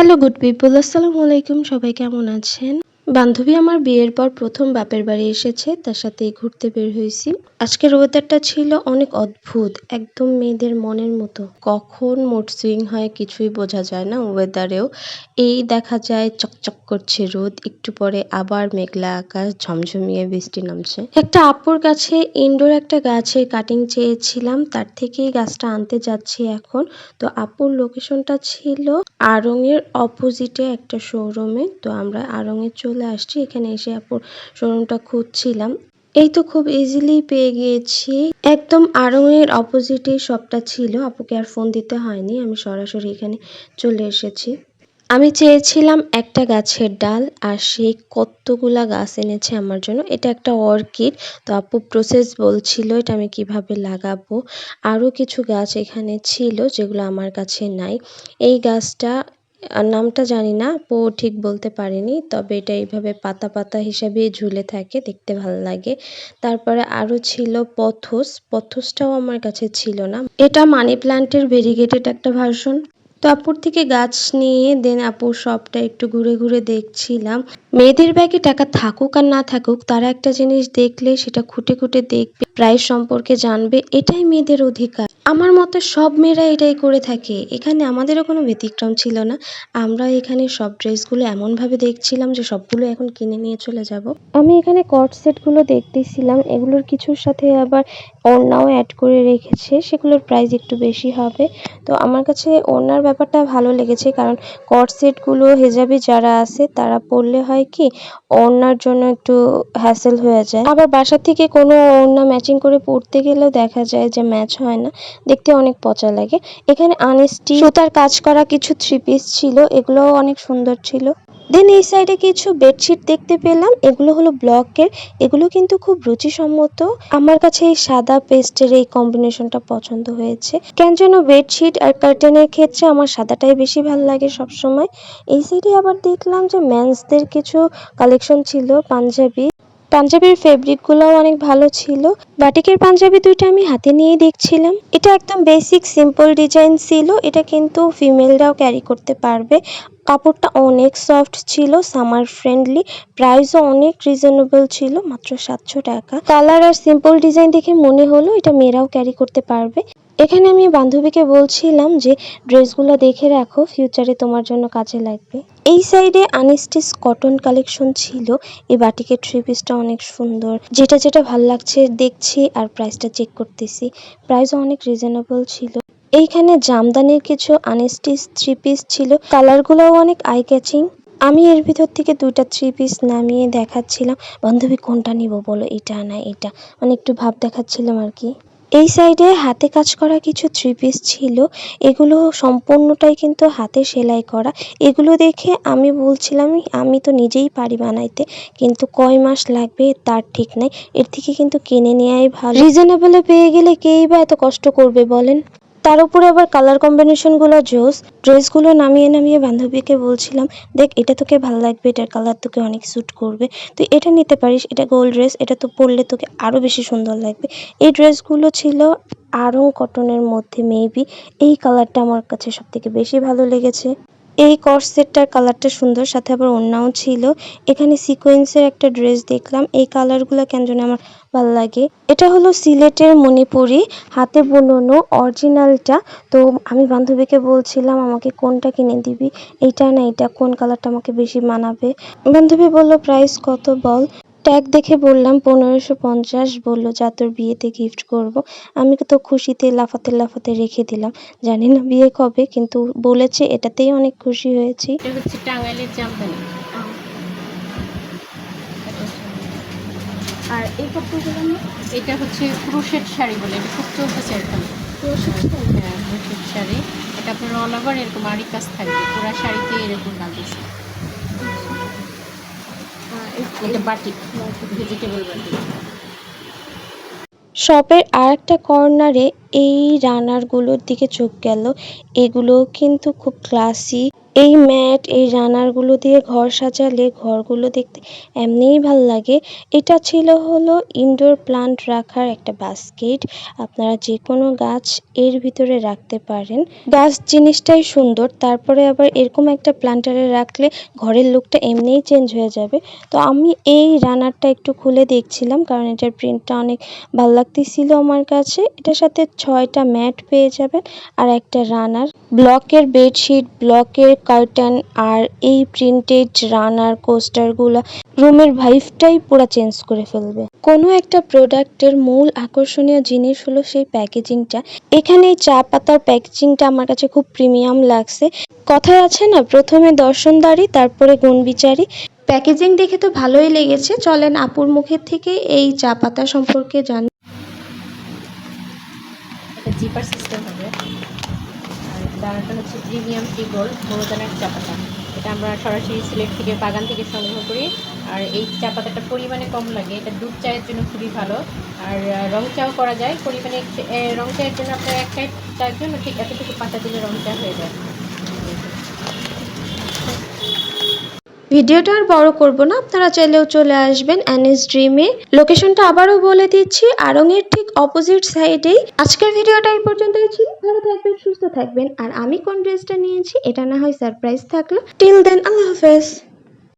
Hello good people আসসালামু আলাইকুম সবাই কেমন আছেন? বান্ধবী আমার বিয়ের পর প্রথম বাপের বাড়ি এসেছে, তার সাথে ঘুরতে বের হয়েছি। আজকের ওয়েদারটা ছিল অনেক অদ্ভুত, একদম মেয়েদের মনের মতো। কখন মুড সুইং হয় কিছুই বোঝা যায় না ওয়েদারেও এই দেখা যায় চকচক করছে রোদ, একটু পরে আবার মেঘলা আকাশ, ঝমঝমিয়ে বৃষ্টি নামছে। একটা আপুর কাছে ইনডোর একটা গাছের কাটিং চেয়েছিলাম, তার থেকেই গাছটা আনতে যাচ্ছি এখন। তো আপুর লোকেশনটা ছিল আড়ংয়ের অপোজিটে একটা শোরুমে তো আমরা আড়ংয়ে চলে আসছি, এখানে এসে শোরুমটা খুঁজছিলাম। এই তো খুব ইজিলি পেয়ে গিয়েছি। একদম আড়ংয়ের অপোজিটে শপটা ছিল, আপুকে আর ফোন দিতে হয়নি, আমি সরাসরি এখানে চলে এসেছি। আমি চেয়েছিলাম একটা গাছের ডাল, আর সে কতগুলা গাছ এনেছে আমার জন্য। এটা একটা অর্কিড, তো আপু প্রসেস বলছিল এটা আমি কীভাবে লাগাবো। আরও কিছু গাছ এখানে ছিল, যেগুলো আমার কাছে নাই। এই গাছটা আহ, নামটা জানি না আপু ঠিক বলতে পারেনি তবে এটা এইভাবে পাতা পাতা হিসাবে ঝুলে থাকে দেখতে ভালো লাগে। তারপরে আরও ছিল পথস পথসটাও আমার কাছে ছিল না। এটা মানি প্ল্যান্টের ভেরিগেটেড একটা ভার্সন। তো আপুর থেকে গাছ নিয়ে দেন আপুর সবটা একটু ঘুরে ঘুরে দেখছিলাম। মেয়েদের ব্যাগে টাকা থাকুক আর না থাকুক তারা একটা জিনিস দেখলে সেটা খুঁটে খুঁটে দেখবে প্রাইস সম্পর্কে জানবে এটাই মেয়েদের অধিকার। আমার মতে সব মেয়েরা এটাই করে থাকে। এখানে আমাদেরও কোনো ব্যতিক্রম ছিল না। আমরা এখানে সব ড্রেসগুলো এমনভাবে দেখছিলাম যে সবগুলো এখন কিনে নিয়ে চলে যাব। আমি এখানে কট সেটগুলো দেখতেছিলাম। এগুলোর কিছুর সাথে আবার ওড়নাও অ্যাড করে রেখেছে। সেগুলোর প্রাইস একটু বেশি হবে। তো আমার কাছে ওড়নার ব্যাপারটা ভালো লেগেছে কারণ কট সেটগুলো হেজাবি যারা আছে, তারা পরলে হয় কি ওড়নার জন্য একটু হ্যাসেল হয়ে যায়। আবার বাসা থেকে কোনো ওড়না ম্যাচিং করে পরতে গেলেও দেখা যায় যে ম্যাচ হয় না। দেখতে অনেক পচা লাগে। এখানে আনস্টি সুতার কাজ করা কিছু থ্রি পিস ছিল, এগুলোও অনেক সুন্দর ছিল। দেন এই সাইডে কিছু বেডশিট দেখতে পেলাম, এগুলো হলো ব্লকের এগুলো কিন্তু খুব রুচিসম্মত। আমার কাছে এই সাদা পেস্টের এই কম্বিনেশনটা পছন্দ হয়েছে। কেন যেন বেডশিট আর কার্টেনের ক্ষেত্রে আমার সাদাটাই বেশি ভালো লাগে সব সময় এই সাইডে আবার দেখলাম যে মেন্সদের কিছু কালেকশন ছিল, পাঞ্জাবি। পাঞ্জাবির ফেব্রিকগুলোও অনেক ভালো ছিল। বাটিকের পাঞ্জাবি দুইটা আমি হাতে নিয়ে দেখছিলাম। এটা একদম বেসিক সিম্পল ডিজাইন ছিল। এটা কিন্তু ফিমেলরাও ক্যারি করতে পারবে। কাপড়টা অনেক সফট ছিল সামার ফ্রেন্ডলি প্রাইসও অনেক রিজনেবল ছিল, মাত্র সাতশো টাকা। কালার আর সিম্পল ডিজাইন দেখে মনে হলো এটা মেয়েরাও ক্যারি করতে পারবে। এখানে আমি বান্ধবীকে বলছিলাম যে ড্রেসগুলো দেখে রাখো ফিউচারে তোমার জন্য কাজে লাগবে। এই সাইডে আনস্টিচ কটন কালেকশন ছিল, এই বাটিকের থ্রি পিসটা অনেক সুন্দর। যেটা যেটা ভালো লাগছে দেখছি আর প্রাইসটা চেক করতেছি। প্রাইসও অনেক রিজনেবল ছিল। এইখানে জামদানির কিছু আনস্টিচ থ্রি পিস ছিল। কালার কালারগুলোও অনেক আই ক্যাচিং আমি এর ভিতর থেকে দুইটা থ্রি পিস নামিয়ে দেখাচ্ছিলাম। বান্ধবী, কোনটা নিব বলো? এটা না এটা। মানে একটু ভাব দেখাচ্ছিলাম আর কি। এই সাইডে হাতে কাজ করা কিছু থ্রি পিস ছিল। এগুলো সম্পূর্ণটাই কিন্তু হাতে সেলাই করা। এগুলো দেখে আমি বলছিলাম, আমি তো নিজেই পারি বানাইতে। কিন্তু কয় মাস লাগবে তার ঠিক নাই। এর থেকে কিন্তু কিনে নেওয়াই ভালো। রিজনেবলে পেয়ে গেলে কেই বা এত কষ্ট করবে বলেন? তার উপরে আবার কালার কম্বিনেশনগুলো জোস। ড্রেসগুলো নামিয়ে নামিয়ে বান্ধবীকে বলছিলাম, দেখ, এটা তোকে ভালো লাগবে, এটার কালার তোকে অনেক স্যুট করবে। তুই এটা নিতে পারিস, এটা গোল্ড ড্রেস এটা তো পরলে তোকে আরও বেশি সুন্দর লাগবে। এই ড্রেসগুলো ছিল আরং কটনের মধ্যে মেবি এই কালারটা আমার কাছে সবথেকে বেশি ভালো লেগেছে। এই কর্সেটটার কালারটা সুন্দর, সাথে আবার অন্যাও ছিল। এখানে সিকোয়েন্সের একটা ড্রেস দেখলাম। এই কালারগুলো কেন যেন আমার ভালো লাগে। এটা হলো সিলেটের মণিপুরি, হাতে বোনানো অরিজিনালটা তো আমি বান্ধবীকে বলছিলাম, আমাকে কোনটা কিনে দিবি? এইটা না এটা কোন কালারটা আমাকে বেশি মানাবে? বান্ধবী বলল, প্রাইস কত বল? ট্যাগ দেখে বললাম পনেরোশো পঞ্চাশ বলল যা তোর বিয়েতে গিফট করব। আমি তো খুশিতে লাফাতে লাফাতে রেখে দিলাম। জানি না বিয়ে কবে কিন্তু বলেছে এটাতেই অনেক খুশি হয়েছি। এটা হচ্ছে টাঙ্গাইলের জামদানি। আর এই কাপড়গুলো এটা হচ্ছে ক্রোশেট শাড়ি বলে এটা খুব চলতেছে এখন হ্যাঁ ক্রোশেট শাড়ি। এটা আপনার অল ওভার এরকম আড়ি কাজ থাকবে পুরা শাড়িতে এরকম লাগতেছে শপের আর একটা কর্নারে এই রানারগুলোর দিকে চোখ গেল। এগুলো কিন্তু খুব ক্লাসি এই ম্যাট, এই রানারগুলো দিয়ে ঘর সাজালে ঘরগুলো দেখতে এমনিই ভালো লাগে। এটা ছিল হলো ইনডোর প্লান্ট রাখার একটা বাস্কেট আপনারা যে কোনো গাছ এর ভিতরে রাখতে পারেন। গাছ জিনিসটাই সুন্দর, তারপরে আবার এরকম একটা প্লান্টারে রাখলে ঘরের লুকটা এমনিই চেঞ্জ হয়ে যাবে। তো আমি এই রানারটা একটু খুলে দেখছিলাম, কারণ এটার প্রিন্টটা অনেক ভালো লাগতেছিল আমার কাছে। এটার সাথে ছয়টা ম্যাট পেয়ে যাবেন আর একটা রানার। ব্লকের বেডশিট, ব্লকের কার্টেন আর এই প্রিন্টেড রানার কোস্টারগুলো রুমের ভাইভটাই পুরো চেঞ্জ করে ফেলবে। কোনো একটা প্রোডাক্টের মূল আকর্ষণীয় জিনিস হলো সেই প্যাকেজিংটা। এখানে এই চা পাতার প্যাকেজিংটা আমার কাছে খুব প্রিমিয়াম লাগছে। কথায় আছে না, প্রথমে দর্শনদারি, তারপরে গুণবিচারী। প্যাকেজিং দেখে তো ভালোই লেগেছে। চলেন আপুর মুখের থেকে এই চা পাতা সম্পর্কে জান। জিপার সিস্টেম হবে। দানাটা হচ্ছে প্রিমিয়াম টি গোল্ড, মরুদানার চা পাতা এটা আমরা সরাসরি সিলেট থেকে বাগান থেকে সংগ্রহ করি। আর এই চা পাতাটা পরিমাণে কম লাগে, এটা দুধ চায়ের জন্য খুবই ভালো। আর রং চাও করা যায়, পরিমাণে রং চায়ের জন্য আপনার এক চায়ের চায়ের জন্য ঠিক এতটুকু পাতা দিলে রং চা হয়ে যায়। ভিডিওটা আর বড় করব না, আপনারা চাইলেও চলে আসবেন এনএস ড্রিমে লোকেশনটা আবারও বলে দিচ্ছি আরঙের ঠিক অপোজিট সাইডেই আজকের ভিডিওটা এই পর্যন্তই ছিল, ভালো থাকবেন, সুস্থ থাকবেন। আর আমি কোন ড্রেসটা নিয়েছি, এটা না হয় সারপ্রাইজ থাকল। টিল দেন আল্লাহ হাফেজ।